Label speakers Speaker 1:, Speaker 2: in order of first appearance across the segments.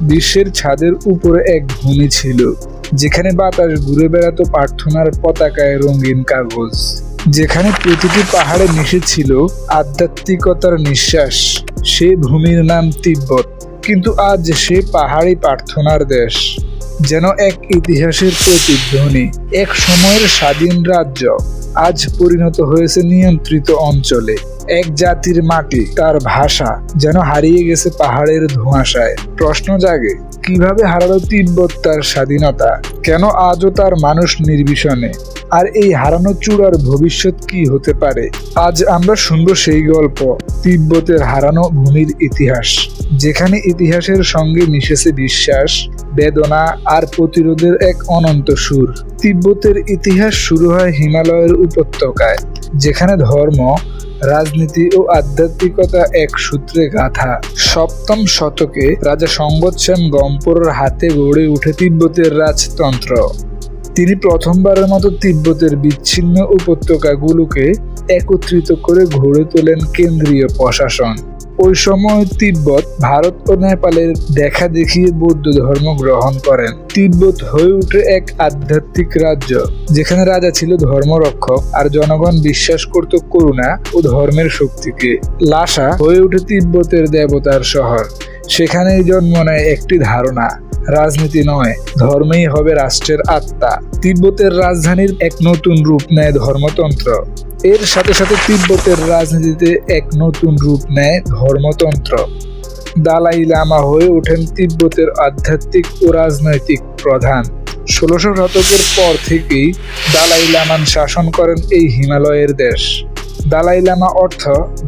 Speaker 1: বিশ্বের ছাদের উপরে এক ভূমি ছিল, যেখানে বাতাস ঘুরে বেড়াতো প্রার্থনার পতাকায় রঙিন কাগজ। যেখানে প্রতিটি পাহাড়ে মিশেছিল আধ্যাত্মিকতার নিঃশ্বাস। সে ভূমির নাম তিব্বত, কিন্তু আজ সে পাহাড়ি প্রার্থনার দেশ, যেন এক ইতিহাসের প্রতিধ্বনি, এক সময়ের স্বাধীন রাজ্য। আজ পরিণত হয়েছে নিয়ন্ত্রিত অঞ্চলে। এক জাতির মাটি, তার ভাষা যেন হারিয়ে গেছে পাহাড়ের ধোঁয়াশায়। প্রশ্ন জাগে, কীভাবে হারালো তিব্বত তার স্বাধীনতা? কেন আজও তার মানুষ নির্বিষণে? আর এই হারানো চূড়ার ভবিষ্যৎ কি হতে পারে? আজ আমরা শুনব সেই গল্প, তিব্বতের হারানো ভূমির ইতিহাস, যেখানে ইতিহাসের সঙ্গে মিশেছে বিশ্বাস, বেদনা আর প্রতিরোধের এক অনন্ত সুর। তিব্বতের ইতিহাস শুরু হয় হিমালয়ের উপত্যকায়, যেখানে ধর্ম রাজনীতি ও আধ্যাত্মিকতা এক সূত্রে গাথা। সপ্তম শতকে রাজা সঙ্গতসেন গম্পোরের হাতে গড়ে উঠে তিব্বতের রাজতন্ত্র। তিনি প্রথমবারের মতো তিব্বতের বিচ্ছিন্ন উপত্যকাগুলোকে একত্রিত করে গড়ে তোলেন কেন্দ্রীয় প্রশাসন। ওই সময় তিব্বত, ভারত ও নেপালের দেখা দেখিয়ে বৌদ্ধ ধর্ম গ্রহণ করেন। তিব্বত হয়ে উঠে এক আধ্যাত্মিক রাজ্য, যেখানে রাজা ছিল ধর্মরক্ষক আর জনগণ বিশ্বাস করত করুণা ও ধর্মের শক্তিকে। লাসা হয়ে উঠে তিব্বতের দেবতার শহর, সেখানেই জন্ম নেয় একটি ধারণা রাজনীতি নয়, ধর্মেই হবে রাষ্ট্রের আত্মা। তিব্বতের রাজধানীর এক নতুন রূপ নেয় ধর্মতন্ত্র। এর সাথে সাথে তিব্বতের রাজনীতিতে এক নতুন রূপ নেয় ধর্মতন্ত্র। দালাই লামা হয়ে ওঠেন তিব্বতের আধ্যাত্মিক ও রাজনৈতিক প্রধান। ষোলোশো শতকের পর থেকেই দালাই লামান শাসন করেন এই হিমালয়ের দেশ। দালাই লামা অর্থ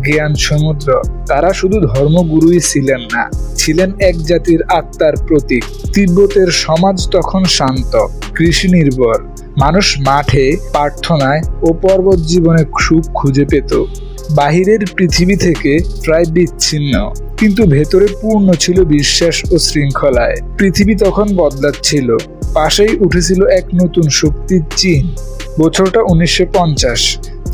Speaker 1: জ্ঞান সমুদ্র, তারা শুধু ধর্মগুরুই ছিলেন না, ছিলেন এক জাতির আত্মার প্রতীক। তিব্বতের সমাজ তখন শান্ত, কৃষি নির্ভর। মানুষ মাঠে, প্রার্থনায় ও পর্বত জীবনে সুখ খুঁজে পেত। বাহিরের পৃথিবী থেকে প্রায় বিচ্ছিন্ন, কিন্তু ভেতরে পূর্ণ ছিল বিশ্বাস ও শৃঙ্খলায়। পৃথিবী তখন বদলাচ্ছিল, পাশেই উঠেছিল এক নতুন শক্তির চীন বছরটা উনিশশো পঞ্চাশ,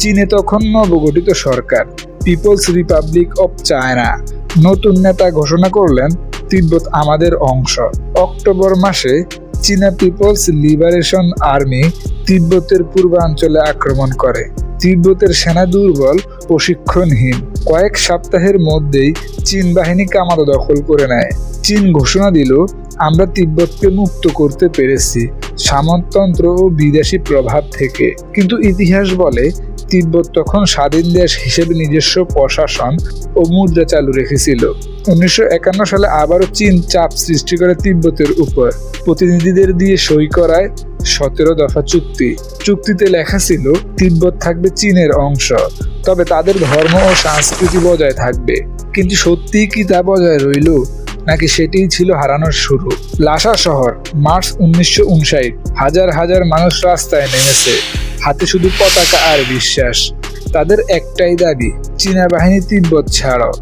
Speaker 1: চীনে তখন নবগঠিত সরকার। পিপলস রিপাবলিক অব চায়না নতুন নেতা ঘোষণা করলেন, তিব্বত আমাদের অংশ। অক্টোবর মাসে চীনা পিপলস লিবারেশন আর্মি তিব্বতের পূর্বাঞ্চলে আক্রমণ করে। তিব্বতের সেনা দুর্বল প্রশিক্ষণহীন কয়েক সপ্তাহের মধ্যেই চীন বাহিনী কামাতো দখল করে নেয়। চীন ঘোষণা দিল, আমরা তিব্বতকে মুক্ত করতে পেরেছি। সামন্ততন্ত্র ও বিদেশি প্রভাব থেকে। কিন্তু ইতিহাস বলে, তিব্বত তখন স্বাধীন দেশ হিসেবে নিজস্ব প্রশাসন ও মুদ্রা চালু রেখেছিল। উনিশশো একান্ন সালে আবারও চীন চাপ সৃষ্টি করে তিব্বতের উপর। প্রতিনিধিদের দিয়ে সই করায় সতেরো দফা চুক্তি। চুক্তিতে লেখা ছিল, তিব্বত থাকবে চীনের অংশ, তবে তাদের ধর্ম ও সংস্কৃতি বজায় থাকবে। কিন্তু সত্যিই কি তা বজায় রইল? নাকি সেটিই ছিল হারানোর শুরু? লাসা শহর, মার্চ উনিশশো হাজার হাজার মানুষ রাস্তায় নেমেছে। হাতে শুধু পতাকা আর বিশ্বাস। তাদের একটাই দাবি, চীনা বাহিনী তিব্বত ছাড়াও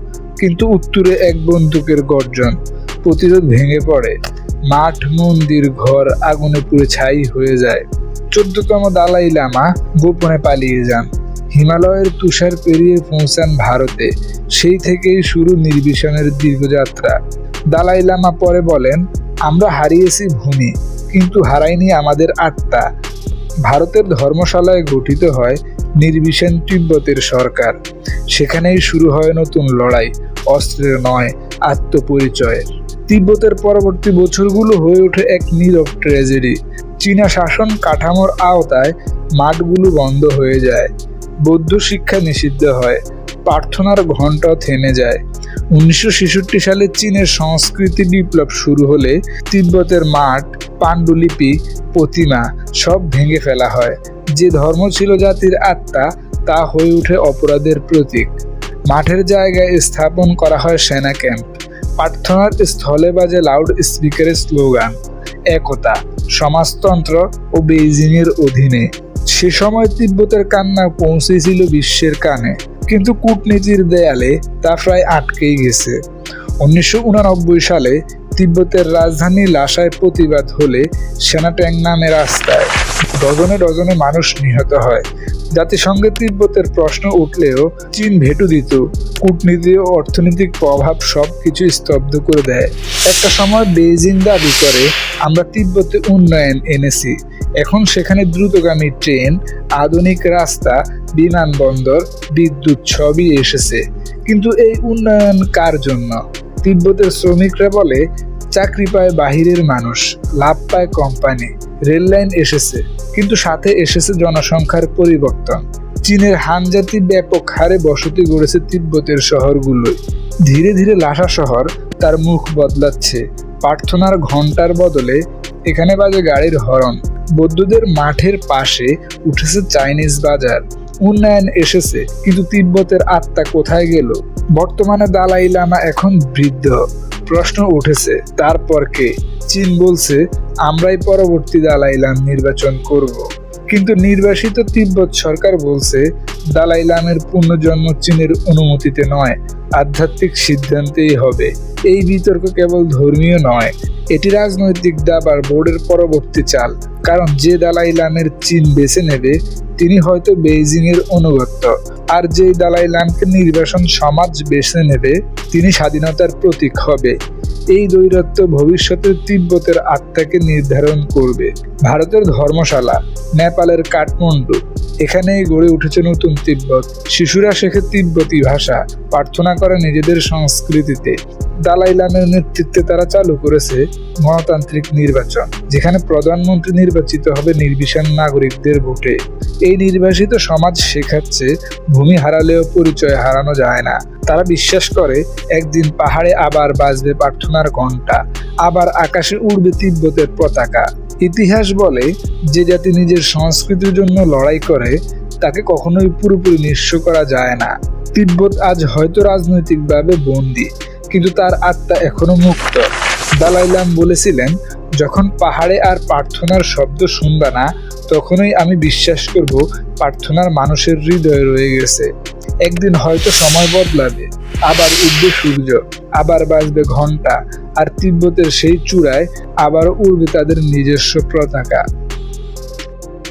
Speaker 1: কিন্তু উত্তরে এক বন্দুকের গর্জন, প্রতিরোধ ভেঙে পড়ে। মাঠ, মন্দির, ঘর আগুনে পুড়ে ছাই হয়ে যায়। চোদ্দতম দালাই লামা গোপনে পালিয়ে যান। হিমালয়ের তুষার পেরিয়ে পৌঁছান ভারতে। সেই থেকেই শুরু নির্বিষণের দীর্ঘযাত্রা। দালাই লামা পরে বলেন, আমরা হারিয়েছি ভূমি, কিন্তু হারাইনি আমাদের আত্মা। ভারতের ধর্মশালায় গঠিত হয় নির্বিষণ তিব্বতের সরকার। সেখানেই শুরু হয় নতুন লড়াই, অস্ত্রের নয়, আত্মপরিচয়ের। তিব্বতের পরবর্তী বছরগুলো হয়ে ওঠে এক নীরব ট্র্যাজেডি। চীনা শাসন কাঠামোর আওতায় মাঠগুলো বন্ধ হয়ে যায়। বৌদ্ধ শিক্ষা নিষিদ্ধ হয়, প্রার্থনার ঘণ্টা থেমে যায়। উনিশশো ছেষট্টি সালে চীনের সংস্কৃতি বিপ্লব শুরু হলে তিব্বতের মাঠ, পাণ্ডুলিপি, প্রতিমা সব ভেঙে ফেলা হয়। যে ধর্ম ছিল জাতির আত্মা, তা হয়ে ওঠে অপরাধের প্রতীক। মাঠের জায়গায় স্থাপন করা হয় সেনা ক্যাম্প। প্রার্থনার স্থলে বাজে লাউড স্পিকারের স্লোগান, একতা, সমাজতন্ত্র ও বেইজিংয়ের অধীনে। সে সময় তিব্বতের কান্না পৌঁছেছিল বিশ্বের কানে। কিন্তু কূটনীতির দেয়ালে তা প্রায় আটকেই গেছে। উনিশশো সালে তিব্বতের রাজধানী লাসায় প্রতিবাদ হলে সেনা ট্যাং নামে রাস্তায় ডজনে ডজনে মানুষ নিহত হয়। জাতিসংঘে তিব্বতের প্রশ্ন উঠলেও চীন ভেটু দিত। কূটনীতি ও অর্থনৈতিক প্রভাব সব কিছু স্তব্ধ করে দেয়। একটা সময় বেইজিং দাবি করে, আমরা তিব্বতে উন্নয়ন এনেছি। এখন সেখানে দ্রুতগামী ট্রেন, আধুনিক রাস্তা বিমানবন্দর বিদ্যুৎ সবই এসেছে। কিন্তু এই উন্নয়ন কার জন্য? তিব্বতের শ্রমিকরা বলে, চাকরি পায় বাহিরের মানুষ, লাভ পায় কোম্পানি। রেললাইন এসেছে, কিন্তু সাথে এসেছে জনসংখ্যার পরিবর্তন। চীনের হান জাতি ব্যাপক হারে বসতি গড়েছে তিব্বতের শহরগুলোয়। ধীরে ধীরে লাসা শহর তার মুখ বদলাচ্ছে। প্রার্থনার ঘণ্টার বদলে এখানে বাজে গাড়ির হরন বৌদ্ধদের মাঠের পাশে উঠেছে চাইনিজ বাজার। উন্নয়ন এসেছে, কিন্তু তিব্বতের আত্মা কোথায় গেল? বর্তমানে দালাই লামা এখন বৃদ্ধ। প্রশ্ন উঠেছে, তারপর কে? চীন বলছে, আমরাই পরবর্তী দালাই লাম নির্বাচন করব। কিন্তু নির্বাসিত তিব্বত সরকার বলছে, দালাই লামের পুনর্জন্ম চীনের অনুমতিতে নয়, আধ্যাত্মিক সিদ্ধান্তেই হবে। এই বিতর্ক কেবল ধর্মীয় নয়, এটি রাজনৈতিক দাবার বোর্ডের পরবর্তী চাল। কারণ যে দালাই লামের চীন বেছে নেবে, তিনি হয়তো বেইজিং এর অনুগত্য। আর যেই দালাই লামকে নির্বাসন সমাজ বেছে নেবে, তিনি স্বাধীনতার প্রতীক হবে। এই দৈরত্ব ভবিষ্যতের তিব্বতের আত্মাকে নির্ধারণ করবে। ভারতের ধর্মশালা, নেপালের কাঠমান্ডু, এখানেই গড়ে উঠেছে নতুন তিব্বত। শিশুরা শেখে তিব্বতী ভাষা, প্রার্থনা করে নিজেদের সংস্কৃতিতে। দালাই লামের নেতৃত্বে তারা চালু করেছে গণতান্ত্রিক নির্বাচন, যেখানে প্রধানমন্ত্রী নির্বাচিত হবে নির্বিশান নাগরিকদের ভোটে। এই নির্বাসিত সমাজ শেখাচ্ছে, ভূমি হারালেও পরিচয় হারানো যায় না। তারা বিশ্বাস করে, একদিন পাহাড়ে আবার বাজবে প্রার্থনার ঘণ্টা, আবার আকাশে উড়বে তিব্বতের পতাকা। ইতিহাস বলে, যে জাতি নিজের সংস্কৃতির জন্য লড়াই করে, তাকে কখনোই পুরোপুরি নিঃস্ব করা যায় না। তিব্বত আজ হয়তো রাজনৈতিকভাবে বন্দী, কিন্তু তার আত্মা এখনও মুক্ত। দালাই লাম বলেছিলেন, যখন পাহাড়ে আর প্রার্থনার শব্দ শুনবা না, তখনই আমি বিশ্বাস করব, প্রার্থনার মানুষের হৃদয়ে রয়ে গেছে। একদিন হয়তো সময় বদলাবে। আবার উঠবে সূর্য, আবার বাজবে ঘণ্টা আর তিব্বতের সেই চূড়ায় আবার উড়বে তাদের নিজস্ব পতাকা।